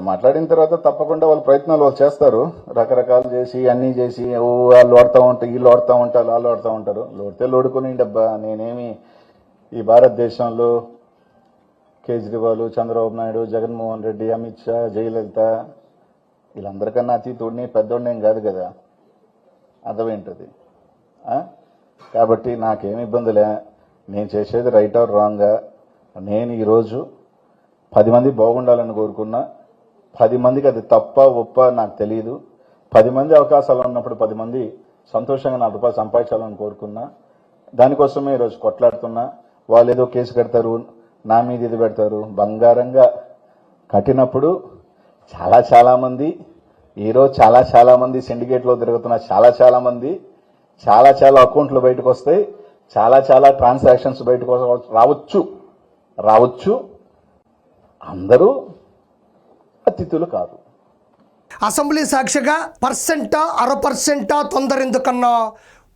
మాట్లాడిన తర్వాత తప్పకుండా వాళ్ళు ప్రయత్నాలు వాళ్ళు చేస్తారు. రకరకాలు చేసి అన్నీ చేసి ఓ వాళ్ళు వాడుతూ ఉంటారు వీళ్ళు వాడుతూ ఉంటారు వాళ్ళు వాడుతూ ఉంటారు. లోడితే లోడుకుని డబ్బా నేనేమి ఈ భారతదేశంలో కేజ్రీవాల్ చంద్రబాబు నాయుడు జగన్మోహన్ రెడ్డి అమిత్ షా జయలలిత వీళ్ళందరికన్నా అతీతుడిని పెద్దోడినేం కాదు కదా. అర్థమేంటది? కాబట్టి నాకేం ఇబ్బందిలే. నేను చేసేది రైట్ ఆర్ రాంగా. నేను ఈరోజు పది మంది బాగుండాలని కోరుకున్నా. పది మందికి అది తప్ప ఒప్ప నాకు తెలియదు పది మంది అవకాశాలు ఉన్నప్పుడు పది మంది సంతోషంగా నా రూపాయలు సంపాదించాలని కోరుకున్నా. దానికోసమే ఈరోజు కొట్లాడుతున్నా. వాళ్ళు ఏదో కేసు కడతారు నా మీద ఇది పెడతారు. బంగారంగా కట్టినప్పుడు చాలా చాలామంది ఈరోజు చాలా చాలామంది సిండికేట్లో తిరుగుతున్న చాలా చాలామంది చాలా చాలా అకౌంట్లు బయటకు వస్తాయి చాలా చాలా ట్రాన్సాక్షన్స్ బయటకు రావచ్చు రావచ్చు. అందరూ అతిథులు కాదు. అసెంబ్లీ సాక్షిగా పర్సెంటా అర పర్సెంటా తొందర ఎందుకన్నా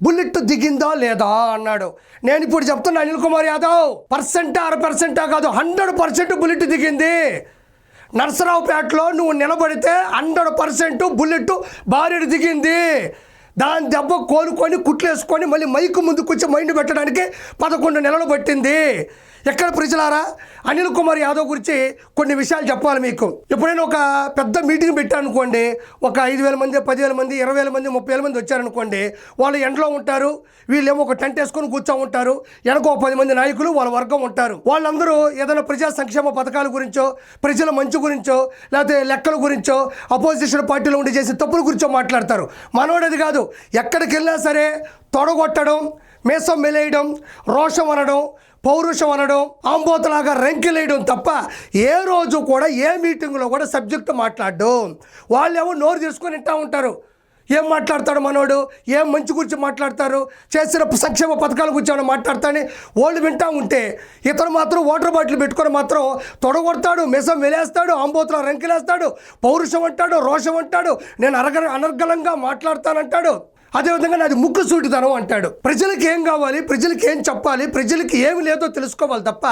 బుల్లెట్ దిగిందా లేదా అన్నాడు. నేను ఇప్పుడు చెప్తున్నా అనిల్ కుమార్ యాదవ్ పర్సెంటా అర పర్సెంటా కాదు హండ్రెడ్ పర్సెంట్ బుల్లెట్ దిగింది. నరసరావుపేటలో నువ్వు నిలబడితే హండ్రెడ్ పర్సెంట్ బుల్లెట్ భార్యడు దిగింది. దాని దెబ్బ కోలుకొని కుట్లేసుకొని మళ్ళీ మైకు ముందుకు వచ్చి మైండ్ పెట్టడానికి పదకొండు నెలలు పట్టింది. ఎక్కడ ప్రజలారా? అనిల్ కుమార్ యాదవ్ గురించి కొన్ని విషయాలు చెప్పాలి మీకు. ఎప్పుడైనా ఒక పెద్ద మీటింగ్ పెట్టారనుకోండి ఒక ఐదు వేల మంది పదివేల మంది ఇరవై వేల మంది ముప్పై వేల మంది వచ్చారనుకోండి వాళ్ళు ఎండలో ఉంటారు వీళ్ళేమో ఒక టెంట్ వేసుకొని కూర్చో ఉంటారు వెనక ఒక పది మంది నాయకులు వాళ్ళ వర్గం ఉంటారు. వాళ్ళందరూ ఏదైనా ప్రజా సంక్షేమ పథకాల గురించో ప్రజల మంచి గురించో లేకపోతే లెక్కల గురించో అపోజిషన్ పార్టీలో ఉండి చేసే తప్పుల గురించో మాట్లాడతారు. మనోడది కాదు ఎక్కడికి వెళ్ళినా సరే తొడగొట్టడం మేసం మెలేయడం రోషం అనడం పౌరుషం అనడం ఆంబోతలాగా రెంకిలేయడం తప్ప ఏ రోజు కూడా ఏ మీటింగ్లో కూడా సబ్జెక్టు మాట్లాడడం. వాళ్ళేమో నోరు తీసుకొని వింటూ ఉంటారు. ఏం మాట్లాడతాడు మనోడు? ఏం మంచి గురించి మాట్లాడతారు? చేసిన సంక్షేమ పథకాల గురించి ఏమైనా మాట్లాడతాడని వాళ్ళు వింటా ఉంటే ఇతను మాత్రం వాటర్ బాటిల్ పెట్టుకొని మాత్రం తొడగొడతాడు మిసం వెలేస్తాడు ఆంబోతుల రెంకిలేస్తాడు పౌరుషం అంటాడు రోషం అంటాడు నేను అనర్గ అనర్గలంగా మాట్లాడతానంటాడు. అదేవిధంగా నాది ముక్కు సూటితనం అంటాడు. ప్రజలకి ఏం కావాలి ప్రజలకి ఏం చెప్పాలి ప్రజలకి ఏమి లేదో తెలుసుకోవాలి తప్ప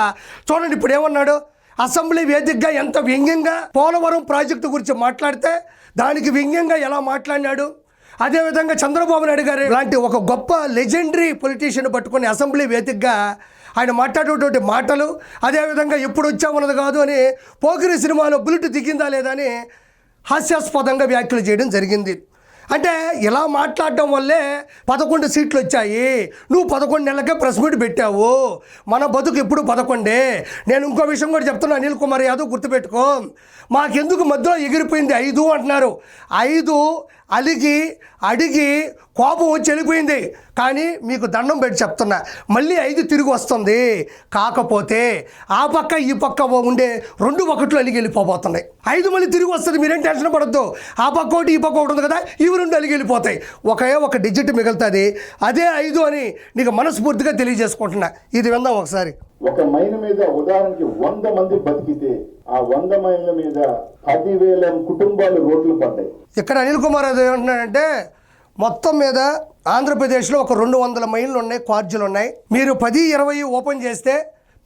చూడండి ఇప్పుడు ఏమన్నాడు? అసెంబ్లీ వేదికగా ఎంత వ్యంగ్యంగా పోలవరం ప్రాజెక్టు గురించి మాట్లాడితే దానికి వ్యంగ్యంగా ఎలా మాట్లాడినాడు? అదేవిధంగా చంద్రబాబు నాయుడు గారు లాంటి ఒక గొప్ప లెజెండరీ పొలిటీషియన్ పట్టుకొని అసెంబ్లీ వేదికగా ఆయన మాట్లాడేటువంటి మాటలు అదేవిధంగా ఎప్పుడు వచ్చామన్నది కాదు అని పోకిరి సినిమాలో బుల్లెట్ దిగిందా లేదా అని హాస్యాస్పదంగా వ్యాఖ్యలు చేయడం జరిగింది. అంటే ఇలా మాట్లాడటం వల్లే పదకొండు సీట్లు వచ్చాయి. నువ్వు పదకొండు నెలలకే ప్రెస్ మీట్ పెట్టావు. మన బతుకు ఎప్పుడు పదకొండే? నేను ఇంకో విషయం కూడా చెప్తున్నా అనిల్ కుమార్ యాదవ్ గుర్తుపెట్టుకో. మాకెందుకు మధ్యలో ఎగిరిపోయింది ఐదు అంటున్నారు. ఐదు అలిగి అడిగి కోపం వచ్చి వెళ్ళిపోయింది. కానీ మీకు దండం పెట్టి చెప్తున్నా మళ్ళీ ఐదు తిరిగి వస్తుంది. కాకపోతే ఆ పక్క ఈ పక్క ఉండే రెండు ఒకట్లు అలిగి వెళ్ళిపోబోతున్నాయి. ఐదు మళ్ళీ తిరిగి వస్తుంది మీరేం టెన్షన్ పడద్దు. ఆ పక్క ఒకటి ఈ పక్క ఒకటి ఉంది కదా ఇవి రెండు అలిగి వెళ్ళిపోతాయి. ఒకే ఒక డిజిట్ మిగులుతుంది. అదే ఐదు అని నీకు మనస్ఫూర్తిగా తెలియజేసుకుంటున్నా. ఇది విందాం ఒకసారి. ఒక మైన్ మీద ఉదాహరణకి వంద మంది బతికితే ఆ వంద మైళ్ళ మీద పదివేల కుటుంబాలు రోడ్లు పడ్డాయి. ఇక్కడ అనిల్ కుమార్ యాదవ్ ఏమంటున్నాడంటే మొత్తం మీద ఆంధ్రప్రదేశ్లో ఒక రెండు వందల మైళ్ళు ఉన్నాయి క్వార్జులు ఉన్నాయి మీరు పది ఇరవై ఓపెన్ చేస్తే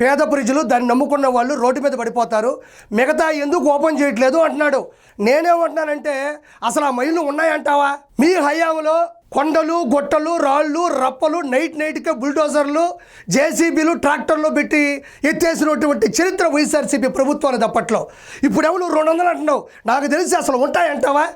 పేద ప్రజలు దాన్ని నమ్ముకున్న వాళ్ళు రోడ్డు మీద పడిపోతారు. మిగతా ఎందుకు ఓపెన్ చేయట్లేదు అంటున్నాడు. నేనేమంటున్నానంటే అసలు ఆ మైళ్ళు ఉన్నాయంటావా? మీ హయాంలో కొండలు గొట్టలు రాళ్ళు రప్పలు నైట్ నైట్కే బుల్డోజర్లు జేసీబీలు ట్రాక్టర్లు పెట్టి ఎత్తేసినటువంటి చరిత్ర వైఎస్ఆర్సీపీ ప్రభుత్వాలు తప్పట్లో ఇప్పుడు ఎవరు రెండు వందలు అంటున్నావు? నాకు తెలిసి అసలు ఉంటాయంటావా?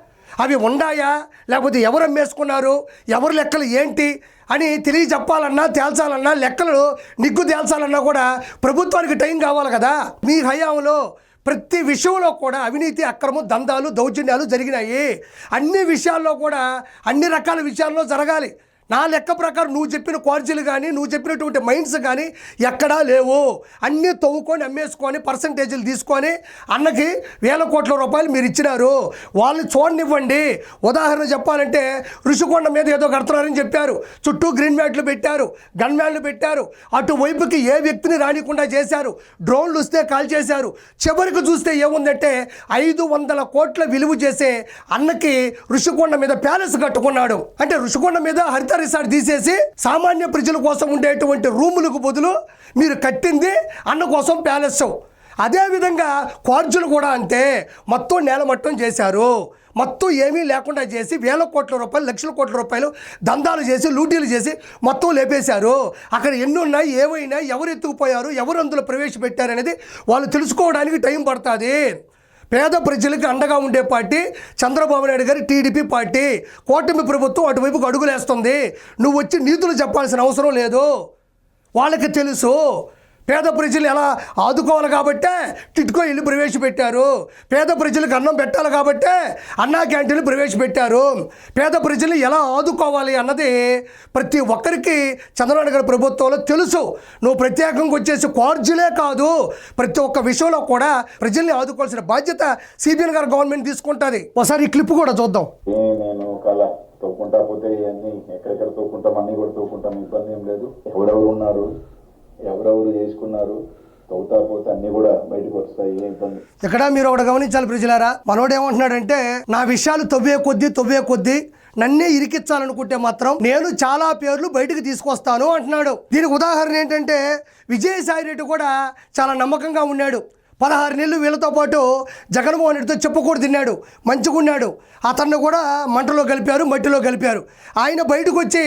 అవి ఉన్నాయా లేకపోతే ఎవరు అమ్మేసుకున్నారు? ఎవరు లెక్కలు ఏంటి? అని తెలియ చెప్పాలన్నా తేల్చాలన్నా లెక్కలు నిగ్గు తేల్చాలన్నా కూడా ప్రభుత్వానికి టైం కావాలి కదా. మీ హయాంలో ప్రతి విషయంలో కూడా అవినీతి అక్రమం దందాలు దౌర్జన్యాలు జరిగినాయి. అన్ని విషయాల్లో కూడా అన్ని రకాల విషయాల్లో జరగాలి. నా లెక్క ప్రకారం నువ్వు చెప్పిన క్వార్జీలు కానీ నువ్వు చెప్పినటువంటి మైండ్స్ కానీ ఎక్కడా లేవు. అన్నీ తవ్వుకొని అమ్మేసుకొని పర్సంటేజీలు తీసుకొని అన్నకి వేల కోట్ల రూపాయలు మీరు ఇచ్చినారు. వాళ్ళు చూడనివ్వండి. ఉదాహరణ చెప్పాలంటే ఋషికొండ మీద ఏదో కడుతున్నారని చెప్పారు. చుట్టూ గ్రీన్ మ్యాట్లు పెట్టారు గన్ మ్యాన్లు పెట్టారు. అటువైపుకి ఏ వ్యక్తిని రానికుండా చేశారు. డ్రోన్లు వస్తే కాల్ చేశారు. చివరికి చూస్తే ఏముందంటే ఐదు వందల కోట్ల విలువ చేసే అన్నకి ఋషికొండ మీద ప్యాలెస్ కట్టుకున్నాడు. అంటే ఋషికొండ మీద హరిత రిసార్ట్ తీసేసి సామాన్య ప్రజల కోసం ఉండేటువంటి రూములకు బదులు మీరు కట్టింది అన్న కోసం ప్యాలెస్. అదేవిధంగా కార్జులు కూడా అంతే మొత్తం నేలమట్టం చేశారు. మొత్తం ఏమీ లేకుండా చేసి వేల కోట్ల రూపాయలు లక్షల కోట్ల రూపాయలు దందాలు చేసి లూటీలు చేసి మొత్తం లేపేశారు. అక్కడ ఎన్ని ఉన్నాయి ఏమైనా ఎవరు ఎత్తుకుపోయారు ఎవరు అందులో ప్రవేశపెట్టారు అనేది వాళ్ళు తెలుసుకోవడానికి టైం పడుతుంది. పేద ప్రజలకు అండగా ఉండే పార్టీ చంద్రబాబు నాయుడు గారి టీడీపీ పార్టీ. కూటమి ప్రభుత్వం అటువైపుకు అడుగులేస్తుంది. నువ్వు వచ్చి నీతులు చెప్పాల్సిన అవసరం లేదు. వాళ్ళకి తెలుసు. పేద ప్రజలు ఎలా ఆదుకోవాలి కాబట్టే టిట్కో ఇల్లు ప్రవేశపెట్టారు. పేద ప్రజలకు అన్నం పెట్టాలి కాబట్టే అన్నా క్యాంటీన్లు ప్రవేశపెట్టారు. పేద ప్రజలు ఎలా ఆదుకోవాలి అన్నది ప్రతి ఒక్కరికి చంద్రబాబు గారి ప్రభుత్వంలో తెలుసు. నువ్వు ప్రత్యేకంగా వచ్చేసి కార్జులే కాదు ప్రతి ఒక్క విషయంలో కూడా ప్రజల్ని ఆదుకోవాల్సిన బాధ్యత సిబిఎన్ గారు గవర్నమెంట్ తీసుకుంటుంది. ఒకసారి ఈ క్లిప్ కూడా చూద్దాం. తోకుంటా పోతే ఇవన్నీ ఎక్కడెక్కడ తోకుంటాం అన్నీ కూడా తోకుంటాం ఇబ్బంది ఏం లేదు. ఎవరెవరు ఉన్నారు? ఎవరెవరు చేసుకున్నారు తవ్వుతా పోతే అన్ని కూడా బయటకు వస్తాయి ఏ ఇబ్బంది. ఇక్కడ మీరు ఒకటి గమనించాలి ప్రజలారా మనోడు ఏమంటున్నాడంటే నా విషయాలు తవ్వే కొద్దీ తవ్వే కొద్దీ నన్నే ఇరికించాలనుకుంటే మాత్రం నేను చాలా పేర్లు బయటకు తీసుకొస్తాను అంటున్నాడు. దీనికి ఉదాహరణ ఏంటంటే విజయసాయి రెడ్డి కూడా చాలా నమ్మకంగా ఉన్నాడు. పదహారు నెలలు వీళ్ళతో పాటు జగన్మోహన్ రెడ్డితో చెప్పుకూడు తిన్నాడు మంచిగున్నాడు అతన్ని కూడా మంటలో కలిపారు మట్టిలో కలిపారు. ఆయన బయటకు వచ్చి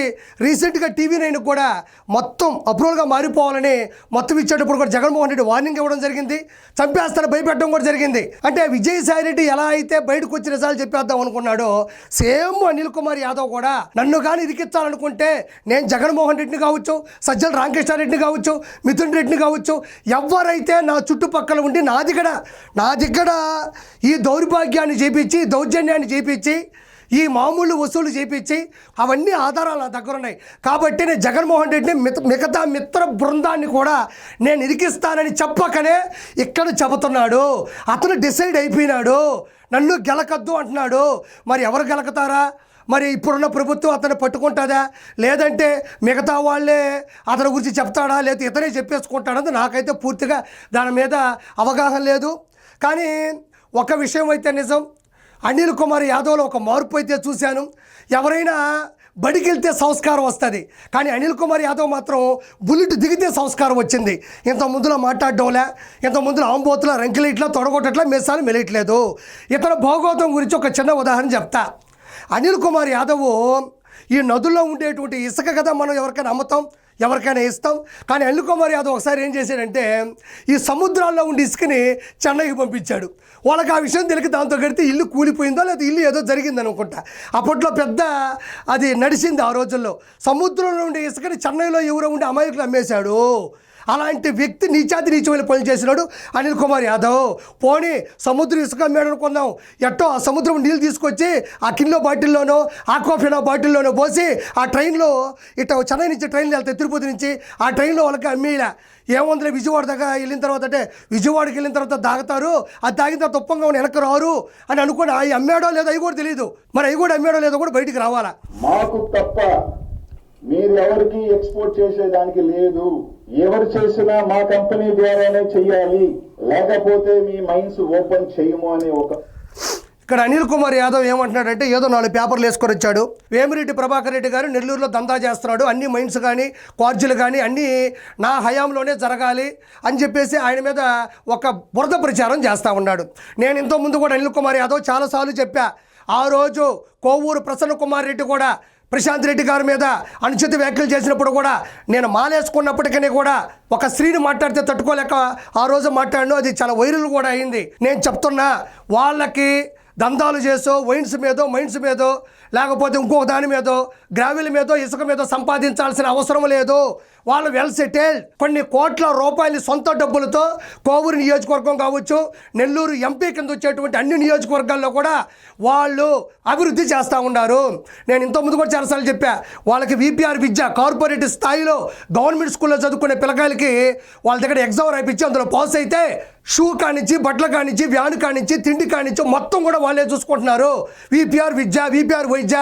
రీసెంట్గా టీవీ నైన్ కూడా మొత్తం అప్రూవల్గా మారిపోవాలని మొత్తం ఇచ్చేటప్పుడు కూడా జగన్మోహన్ రెడ్డి వార్నింగ్ ఇవ్వడం జరిగింది చంపేస్తాను భయపెట్టడం కూడా జరిగింది. అంటే విజయసాయి రెడ్డి ఎలా అయితే బయటకు వచ్చి నిజాలు చెప్పేద్దాం అనుకున్నాడో సేమ్ అనిల్ కుమార్ యాదవ్ కూడా నన్ను కానీ ఇరికించాలనుకుంటే నేను జగన్మోహన్ రెడ్డిని కావచ్చు సజ్జల రామకృష్ణారెడ్డిని కావచ్చు మిథున్ రెడ్డిని కావచ్చు ఎవరైతే నా చుట్టుపక్కల ఉండి నా దగ్గర నా దగ్గర ఈ దౌర్భాగ్యాన్ని చేపించి దౌర్జన్యాన్ని చేపించి ఈ మామూలు వసూలు చేపించి అవన్నీ ఆధారాలు నా దగ్గర ఉన్నాయి. కాబట్టి నేను జగన్మోహన్ రెడ్డిని మిత మిగతా మిత్ర బృందాన్ని కూడా నేను ఇరికిస్తానని చెప్పకనే ఇక్కడ చెబుతున్నాడు. అతను డిసైడ్ అయిపోయినాడు. నన్ను గెలకద్దు అంటున్నాడు. మరి ఎవరు గెలకతారా? మరి ఇప్పుడున్న ప్రభుత్వం అతను పట్టుకుంటుందా? లేదంటే మిగతా వాళ్ళే అతని గురించి చెప్తాడా? లేదా ఇతనే చెప్పేసుకుంటాడని నాకైతే పూర్తిగా దాని మీద అవగాహన లేదు. కానీ ఒక విషయం అయితే నిజం. అనిల్ కుమార్ యాదవ్లో ఒక మార్పు అయితే చూశాను. ఎవరైనా బడికి వెళ్తే సంస్కారం వస్తుంది. కానీ అనిల్ కుమార్ యాదవ్ మాత్రం బుల్లెట్ దిగితే సంస్కారం వచ్చింది. ఇంత ముందులో మాట్లాడడంలే ఇంత ముందులో ఆంబోతుల రంకిలు ఇట్లా తొడగొట్టట్లా మెస్సాలు మెలియట్లేదు ఇతర భాగోతం గురించి ఒక చిన్న ఉదాహరణ చెప్తా. అనిల్ కుమార్ యాదవ్ ఈ నదుల్లో ఉండేటువంటి ఇసుక కదా మనం ఎవరికైనా అమ్ముతాం ఎవరికైనా ఇస్తాం. కానీ అనిల్ కుమార్ యాదవ్ ఒకసారి ఏం చేశాడంటే ఈ సముద్రాల్లో ఉండే ఇసుకని చెన్నైకి పంపించాడు. వాళ్ళకి ఆ విషయం తెలియక దాంతో కడితే ఇల్లు కూలిపోయిందో లేదా ఇల్లు ఏదో జరిగింది అనుకుంటా. అప్పట్లో పెద్ద అది నడిచింది ఆ రోజుల్లో. సముద్రంలో ఉండే ఇసుకని చెన్నైలో ఎవరో ఉండే అమాయకులు అమ్మేశాడు. అలాంటి వ్యక్తి నీచాతి నీచమైన పనులు చేసినాడు అనిల్ కుమార్ యాదవ్. పోనీ సముద్రం ఇసుక అమ్మాడు కొందాం. ఎట్టో ఆ సముద్రం నీళ్ళు తీసుకొచ్చి ఆ కిలో బాటిల్లోనో ఆక్వాఫినా బాటిల్లోనో పోసి ఆ ట్రైన్లో ఇట్ట చెన్నై నుంచి ట్రైన్లో వెళ్తాయి తిరుపతి నుంచి ఆ ట్రైన్లో వాళ్ళకి అమ్మేలా. ఏముందిలే విజయవాడ దాకా వెళ్ళిన తర్వాత అంటే విజయవాడకి వెళ్ళిన తర్వాత తాగుతారు అది తాగిన తర్వాత ఉప్పంగా ఉన్న వెనక్కి రారు అని అనుకోండి అవి అమ్మాడో లేదో అవి కూడా తెలియదు మరి అవి కూడా అమ్మాడో లేదో కూడా బయటికి రావాలా? మాకు తప్ప మీరు ఎవరికి ఎక్స్పోర్ట్ చేసేదానికి లేదు? ఎవరు చేసినా మా కంపెనీ ద్వారానే చెయ్యాలి. లేకపోతే మీ మైన్స్ ఓపెన్ చేయము అనే ఒక ఇక్కడ అనిల్ కుమార్ యాదవ్ ఏమంటున్నాడంటే ఏదో నాలుగు పేపర్లు వేసుకొని వచ్చాడు. వేమిరెడ్డి ప్రభాకర్ రెడ్డి గారు నెల్లూరులో దందా చేస్తున్నాడు. అన్ని మైన్స్ కానీ కార్జులు కానీ అన్నీ నా హయాంలోనే జరగాలి అని చెప్పేసి ఆయన మీద ఒక బురద ప్రచారం చేస్తూ ఉన్నాడు. నేను ఇంతకు ముందు కూడా అనిల్ కుమార్ యాదవ్ చాలాసార్లు చెప్పా ఆ రోజు కోవూరు ప్రసన్న కుమార్ రెడ్డి కూడా ప్రశాంత్ రెడ్డి గారి మీద అనుచిత వ్యాఖ్యలు చేసినప్పుడు కూడా నేను మాలేసుకున్నప్పటికీ కూడా ఒక స్త్రీని మాట్లాడితే తట్టుకోలేక ఆ రోజు మాట్లాడను అది చాలా వైరల్ కూడా అయింది. నేను చెప్తున్నా వాళ్ళకి దందాలు చేసో వైన్స్ మీదో మైన్స్ మీదో లేకపోతే ఇంకొక దాని మీదో గ్రావెల్ మీదో ఇసుక మీదో సంపాదించాల్సిన అవసరం లేదు. వాళ్ళు వెల్ సెటిల్డ్. కొన్ని కోట్ల రూపాయలు సొంత డబ్బులతో కోవూరు నియోజకవర్గం కావచ్చు నెల్లూరు ఎంపీ కింద వచ్చేటువంటి అన్ని నియోజకవర్గాల్లో కూడా వాళ్ళు అభివృద్ధి చేస్తూ ఉన్నారు. నేను ఇంతకుముందు కూడా చాలాసార్లు చెప్పా వాళ్ళకి విపిఆర్ విద్య కార్పొరేట్ స్థాయిలో గవర్నమెంట్ స్కూల్లో చదువుకునే పిల్లకాయలకి వాళ్ళ దగ్గర ఎగ్జామ్ రాయించి అందులో పాస్ అయితే షూ కానించి బట్టలు కానించి వ్యాన్ కానించి తిండి కానించి మొత్తం కూడా వాళ్ళే చూసుకుంటున్నారు. విపిఆర్ విద్య విపిఆర్ వైద్య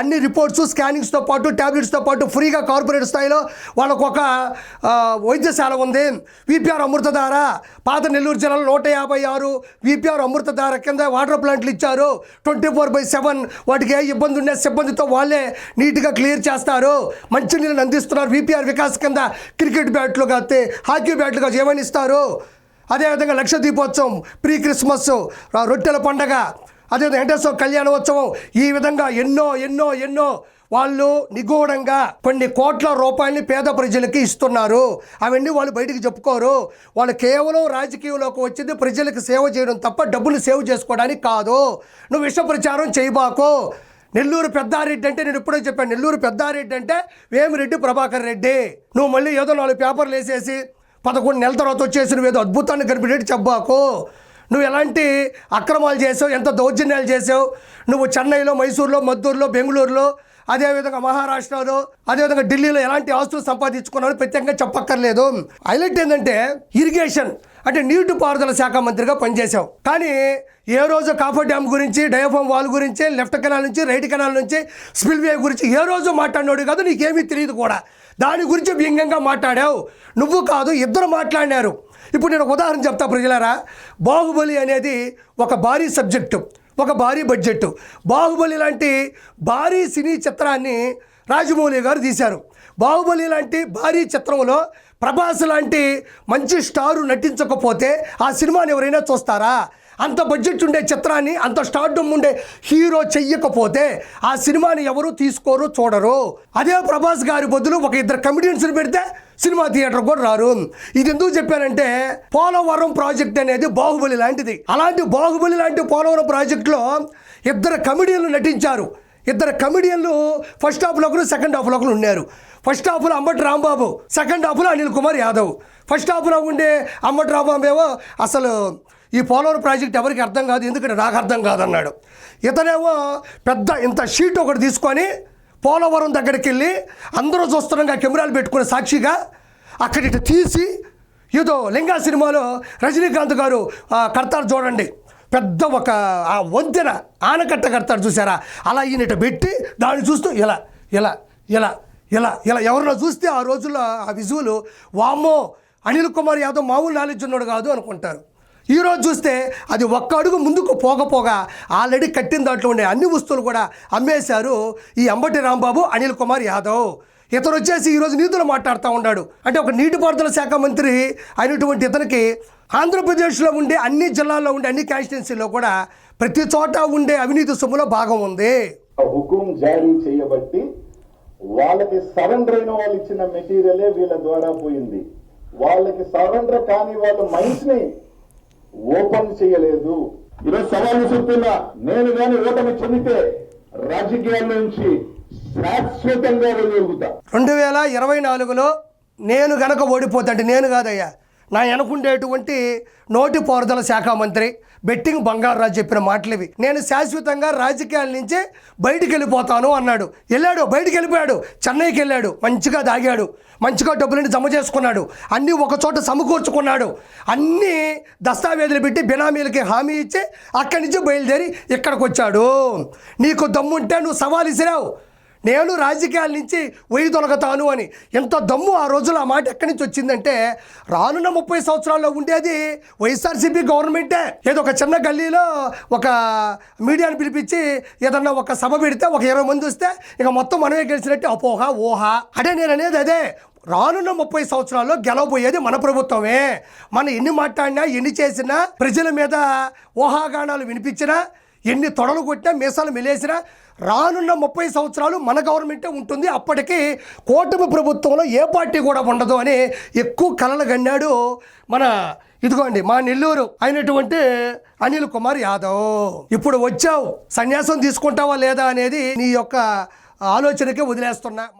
అన్ని రిపోర్ట్స్ స్కానింగ్స్తో పాటు ట్యాబ్లెట్స్తో పాటు ఫ్రీగా కార్పొరేట్ స్థాయిలో వాళ్ళకు ఒక వైద్యశాల ఉంది. విపిఆర్ అమృతధార. పాత నెల్లూరు జిల్లాలో నూట యాభై ఆరు విపిఆర్ అమృతధార కింద వాటర్ ప్లాంట్లు ఇచ్చారు. ట్వంటీ ఫోర్ బై సెవెన్ వాటికి ఏ ఇబ్బంది ఉన్న సిబ్బందితో వాళ్ళే నీట్గా క్లియర్ చేస్తారు. మంచినీళ్ళని అందిస్తున్నారు. విపిఆర్ వికాస్ కింద క్రికెట్ బ్యాట్లు కాస్తే హాకీ బ్యాట్లు కాదు ఏమని ఇస్తారు? అదేవిధంగా లక్ష దీపోత్సవం ప్రీ క్రిస్మస్ రొట్టెల పండగ అదేవిధంగా వెంకటేశ్వర కళ్యాణోత్సవం ఈ విధంగా ఎన్నో ఎన్నో ఎన్నో వాళ్ళు నిగూఢంగా కొన్ని కోట్ల రూపాయలని పేద ప్రజలకి ఇస్తున్నారు. అవన్నీ వాళ్ళు బయటికి చెప్పుకోరు. వాళ్ళు కేవలం రాజకీయంలోకి వచ్చింది ప్రజలకు సేవ చేయడం తప్ప డబ్బులు సేవ్ చేసుకోవడానికి కాదు. నువ్వు విష ప్రచారం చేయబాకు. నెల్లూరు పెద్దారెడ్డి అంటే నేను ఇప్పుడే చెప్పాను నెల్లూరు పెద్దారెడ్డి అంటే వేమిరెడ్డి ప్రభాకర్ రెడ్డి. నువ్వు మళ్ళీ ఏదో నాలుగు పేపర్లు వేసేసి పదకొండు నెలల తర్వాత వచ్చేసి నువ్వు ఏదో అద్భుతాన్ని కనిపెట్టి చెప్పాకు నువ్వు ఎలాంటి అక్రమాలు చేసావు ఎంత దౌర్జన్యాలు చేసావు? నువ్వు చెన్నైలో మైసూరులో మద్దూరులో బెంగళూరులో అదేవిధంగా మహారాష్ట్రలో అదేవిధంగా ఢిల్లీలో ఎలాంటి ఆస్తులు సంపాదించుకున్నావు ప్రత్యేకంగా చెప్పక్కర్లేదు. హైలైట్ ఏంటంటే ఇరిగేషన్ అంటే నీటిపారుదల శాఖ మంత్రిగా పనిచేశావు. కానీ ఏ రోజు కాఫర్ డ్యామ్ గురించి డయోఫామ్ వాల్ గురించి లెఫ్ట్ కెనాల్ నుంచి రైట్ కెనాల్ నుంచి స్పిల్వే గురించి ఏ రోజు మాట్లాడినాడు కాదు నీకేమీ తెలియదు కూడా. దాని గురించి వ్యంగ్యంగా మాట్లాడావు. నువ్వు కాదు ఇద్దరు మాట్లాడినారు. ఇప్పుడు నేను ఉదాహరణ చెప్తా ప్రజలారా. బాహుబలి అనేది ఒక భారీ సబ్జెక్టు. ఒక భారీ బడ్జెట్. బాహుబలి లాంటి భారీ సినీ చిత్రాన్ని రాజమౌళి గారు తీశారు. బాహుబలి లాంటి భారీ చిత్రంలో ప్రభాస్ లాంటి మంచి స్టారు నటించకపోతే ఆ సినిమాని ఎవరైనా చూస్తారా? అంత బడ్జెట్ ఉండే చిత్రాన్ని అంత స్టార్డమ్ ఉండే హీరో చెయ్యకపోతే ఆ సినిమాని ఎవరు తీసుకోరు చూడరు. అదే ప్రభాస్ గారి బదులు ఒక ఇద్దరు కమిడియన్స్ని పెడితే సినిమా థియేటర్ కూడా రారు. ఇది ఎందుకు చెప్పానంటే పోలవరం ప్రాజెక్ట్ అనేది బాహుబలి లాంటిది. అలాంటి బాహుబలి లాంటి పోలవరం ప్రాజెక్టులో ఇద్దరు కమెడియన్లు నటించారు. ఇద్దరు కమెడియన్లు ఫస్ట్ హాఫ్లో ఒకరు సెకండ్ హాఫ్లో ఒకరు ఉన్నారు. ఫస్ట్ హాఫ్లో అంబటి రాంబాబు సెకండ్ హాఫ్లో అనిల్ కుమార్ యాదవ్. ఫస్ట్ హాఫ్లో ఉండే అంబటి రాంబాబు ఏమో అసలు ఈ పోలవరం ప్రాజెక్ట్ ఎవరికి అర్థం కాదు ఎందుకంటే నాకు అర్థం కాదన్నాడు. ఇతనేమో పెద్ద ఇంత షీట్ ఒకటి తీసుకొని పోలవరం దగ్గరికి వెళ్ళి అందరూ చూస్తున్నాగా కెమెరాలు పెట్టుకుని సాక్షిగా అక్కడ ఇటు తీసి ఏదో లింగా సినిమాలో రజనీకాంత్ గారు కడతారు చూడండి. పెద్ద ఒక ఆ వంతెన ఆనకట్ట కడతారు చూసారా? అలా ఈయన ఇటు పెట్టి దాన్ని చూస్తూ ఇలా ఇలా ఇలా ఇలా ఇలా ఎవరినో చూస్తే ఆ రోజుల్లో ఆ విజువులు వామ్మో అనిల్ కుమార్ యాదవ్ మామూలు నాలెడ్జ్ ఉన్నాడు కాదు అనుకుంటారు. ఈరోజు చూస్తే అది ఒక్క అడుగు ముందుకు పోకపోగా ఆల్రెడీ కట్టిన దాంట్లో ఉండే అన్ని వస్తువులు కూడా అమ్మేశారు ఈ అంబటి రాంబాబు అనిల్ కుమార్ యాదవ్. ఇతను వచ్చేసి ఈరోజు నీతులు మాట్లాడుతూ ఉన్నాడు. అంటే ఒక నీటిపారుదల శాఖ మంత్రి అయినటువంటి ఇతనికి ఆంధ్రప్రదేశ్లో ఉండే అన్ని జిల్లాల్లో ఉండే అన్ని కాన్స్టిట్యున్సీలో కూడా ప్రతి చోట ఉండే అవినీతి సొమ్ములో భాగం ఉంది. హుకుం జారీ చేయబట్టి వాళ్ళకి సరెండర్ అయిన వాళ్ళు ఇచ్చిన మెటీరియలే వీళ్ళ ద్వారా పోయింది. వాళ్ళకి సరెండర్ కాని వాళ్ళ మైండ్స్ని ఓపెన్ చేయలేదు. ఈరోజు సవాల్ విసురుతున్నా నేను గాని ఓటమి చెందితే రాజకీయాల నుంచి శాశ్వతంగా వెళ్ళగలుగుతా రెండు వేల ఇరవై నాలుగులో నేను గనక ఓడిపోతే నేను కాదయ్యా. నా వెనకుండేటువంటి నోటి పారుదల శాఖ మంత్రి బెట్టింగ్ బంగారరాజు చెప్పిన మాటలు ఇవి నేను శాశ్వతంగా రాజకీయాల నుంచి బయటికి వెళ్ళిపోతాను అన్నాడు. వెళ్ళాడు బయటికి వెళ్ళిపోయాడు చెన్నైకి వెళ్ళాడు మంచిగా దాగాడు. మంచిగా డబ్బులని జమ చేసుకున్నాడు. అన్నీ ఒకచోట సమకూర్చుకున్నాడు. అన్నీ దస్తావేజులు పెట్టి బినామీలకి హామీ ఇచ్చి అక్కడి నుంచి బయలుదేరి ఇక్కడికి వచ్చాడు నీకు దమ్ముంటే నువ్వు సవాల్ ఇసిరావు నేను రాజకీయాల నుంచి వెయ్యి తొలగతాను అని. ఎంత దమ్ము ఆ రోజుల్లో ఆ మాట ఎక్కడి నుంచి వచ్చిందంటే రానున్న ముప్పై సంవత్సరాల్లో ఉండేది వైఎస్ఆర్సీపీ గవర్నమెంటే. ఏదో ఒక చిన్న గల్లీలో ఒక మీడియాను పిలిపించి ఏదన్నా ఒక సభ పెడితే ఒక ఇరవై మంది వస్తే ఇక మొత్తం మనమే గెలిచినట్టు. అపోహ ఊహ. అంటే నేను అనేది అదే. రానున్న ముప్పై సంవత్సరాల్లో గెలవబోయేది మన ప్రభుత్వమే. మనం ఎన్ని మాట్లాడినా ఎన్ని చేసినా ప్రజల మీద ఊహాగానాలు వినిపించినా ఎన్ని తొడలు కొట్టినా మీసాలు మెలేసినా రానున్న ముప్పై సంవత్సరాలు మన గవర్నమెంటే ఉంటుంది. అప్పటికి కూటమి ప్రభుత్వంలో ఏ పార్టీ కూడా ఉండదు అని ఎక్కువ కలలు గన్నాడు మన ఇదిగోండి మా నెల్లూరు అయినటువంటి అనిల్ కుమార్ యాదవ్. ఇప్పుడు వచ్చావు సన్యాసం తీసుకుంటావా లేదా అనేది నీ యొక్క ఆలోచనకే వదిలేస్తున్నా.